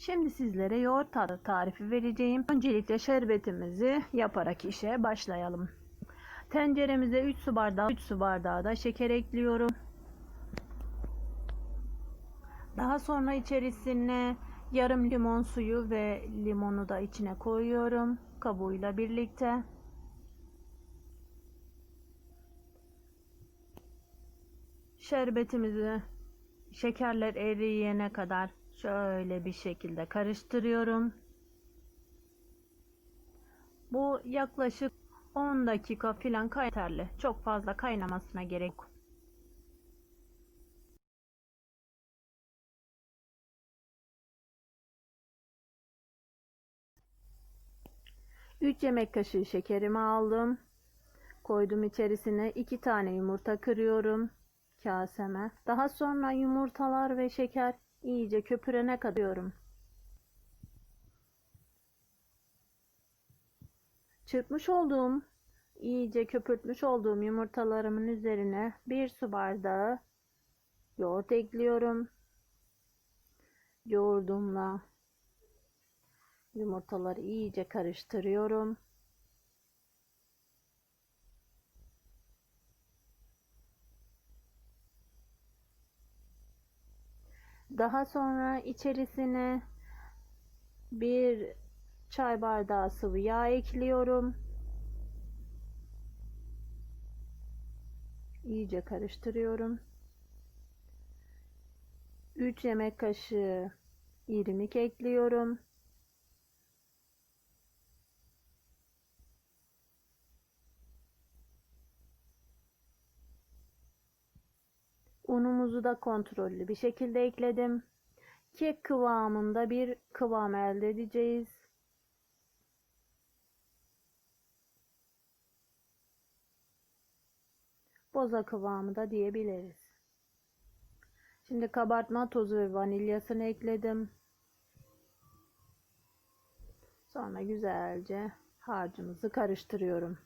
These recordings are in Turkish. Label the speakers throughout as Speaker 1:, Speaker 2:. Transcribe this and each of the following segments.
Speaker 1: Şimdi sizlere yoğurt tadı tarifi vereceğim. Öncelikle şerbetimizi yaparak işe başlayalım. Tenceremize 3 su bardağı 3 su bardağı da şeker ekliyorum. Daha sonra içerisine yarım limon suyu ve limonu da içine koyuyorum kabuğuyla birlikte. Şerbetimizi şekerler eriyene kadar şöyle bir şekilde karıştırıyorum. Bu yaklaşık 10 dakika filan yeterli. Çok fazla kaynamasına gerek yok. Üç yemek kaşığı şekerimi aldım. Koydum içerisine iki tane yumurta kırıyorum kaseme. Daha sonra yumurtalar ve şeker iyice köpürene kadıyorum. Çırpmış olduğum, iyice köpürtmüş olduğum yumurtalarımın üzerine bir su bardağı yoğurt ekliyorum. Yoğurdumla yumurtaları iyice karıştırıyorum. Daha sonra içerisine bir çay bardağı sıvı yağ ekliyorum. İyice karıştırıyorum. 3 yemek kaşığı irmik ekliyorum. Unumuzu da kontrollü bir şekilde ekledim. Kek kıvamında bir kıvam elde edeceğiz. Boza kıvamı da diyebiliriz. Şimdi kabartma tozu ve vanilyasını ekledim. Sonra güzelce harcımızı karıştırıyorum.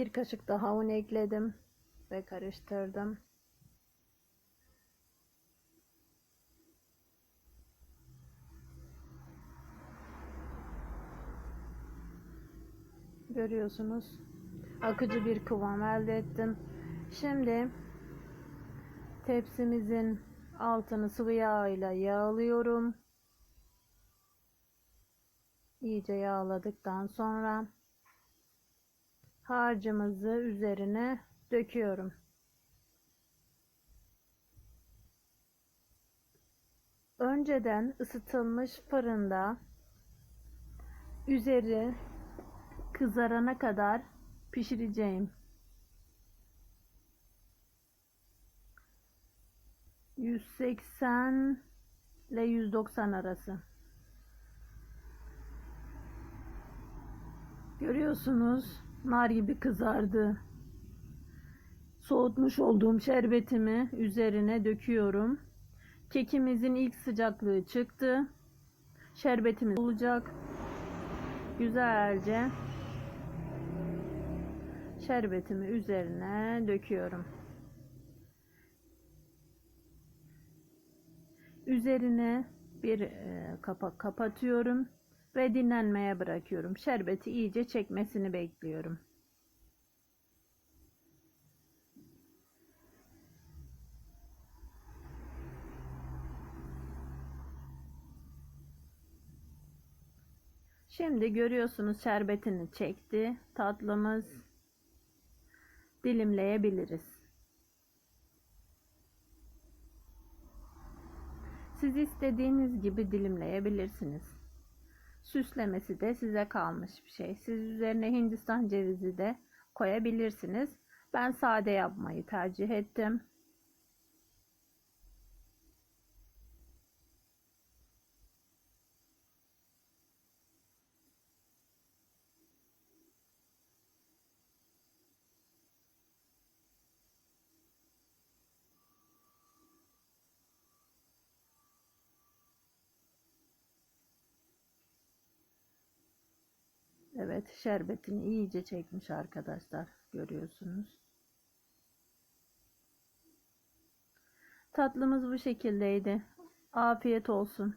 Speaker 1: Bir kaşık daha un ekledim ve karıştırdım. Görüyorsunuz. Akıcı bir kıvam elde ettim. Şimdi tepsimizin altını sıvı yağ ile yağlıyorum. İyice yağladıktan sonra harcımızı üzerine döküyorum. Önceden ısıtılmış fırında üzeri kızarana kadar pişireceğim. 180 ile 190 arası. Görüyorsunuz nar gibi kızardı. Soğutmuş olduğum şerbetimi üzerine döküyorum. Kekimizin ilk sıcaklığı çıktı. Şerbetimiz olacak. Güzelce şerbetimi üzerine döküyorum. Üzerine bir e, kapak kapatıyorum ve dinlenmeye bırakıyorum. Şerbeti iyice çekmesini bekliyorum. Şimdi görüyorsunuz şerbetini çekti. Tatlımız dilimleyebiliriz. Siz istediğiniz gibi dilimleyebilirsiniz. Süslemesi de size kalmış bir şey. Siz üzerine Hindistan cevizi de koyabilirsiniz. Ben sade yapmayı tercih ettim. Evet şerbetini iyice çekmiş arkadaşlar. Görüyorsunuz. Tatlımız bu şekildeydi. Afiyet olsun.